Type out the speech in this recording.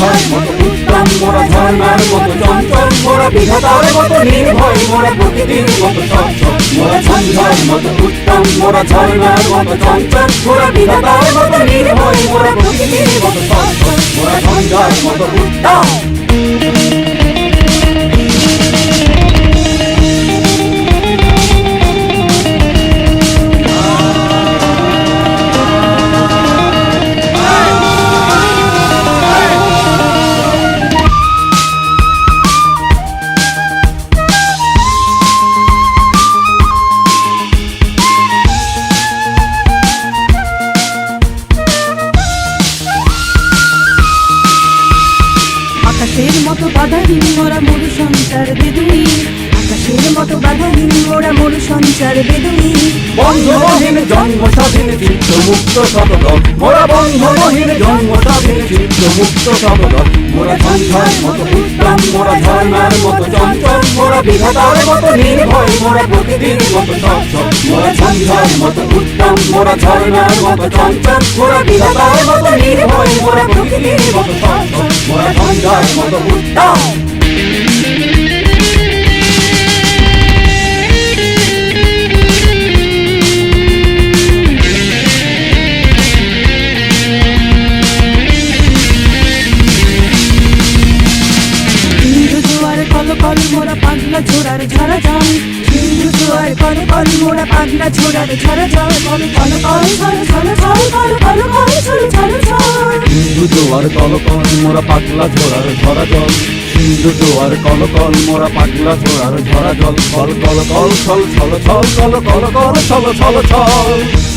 মতো, উত্তম মোরা ঝর্ণার মতো, চঞ্চল মোরা বিধাতার মতো, নির্ভয় মোরা প্রকৃতির মতো স্বচ্ছল মোরা ঝঞ্ঝার মতো, উত্তম মোরা ঝর্ণার মতো, চঞ্চল মোরা বিধাতার মতো, নির্ভয় মোরা প্রকৃতির মতো স্বচ্ছল মোরা ঝঞ্ঝার মতো, উত্তম। আকাশের মতো বাধাহীন মোরা মরু সঞ্চার বেদুই আকাশের মতো বাধাহীন মোরা মরু সঞ্চার বেদুই বন্ধনহীন জন্ম স্বাধীন চিত্ত মুক্ত শতদল মোরা বন্ধনহীন জন্ম স্বাধীন চিত্ত মুক্ত শতদল মোরা ঝঞ্ঝার মতো উত্তম মোরা ঝর্ণার মতো চঞ্চল মোরা বিধাতার মতো নির্ভয় মোরা প্রকৃতির মতো সচ্ছল। মোরা ঝঞ্ঝার মতো উত্তম মোরা ঝর্ণার মতো চঞ্চল মোরা বিধাতার মতো সিন্ধু জোয়ার কল মোরা পাগলা ঝোড়ার ঝরা জল সিন্ধু জোয়ার কল কল মোরা পাগলা ঝোড়ার ঝরা জল কল কল কল ছল ছল কল কল জোয়ার কলকল, মোরা পাগলা ঝোড়ার ঝরা জল। সিন্ধু জোয়ার কলকল, মোরা পাগলা ঝোড়ার ঝরা জল। কল কল কল, ছল ছল ছল, কল কল কল, ছল ছল ছল।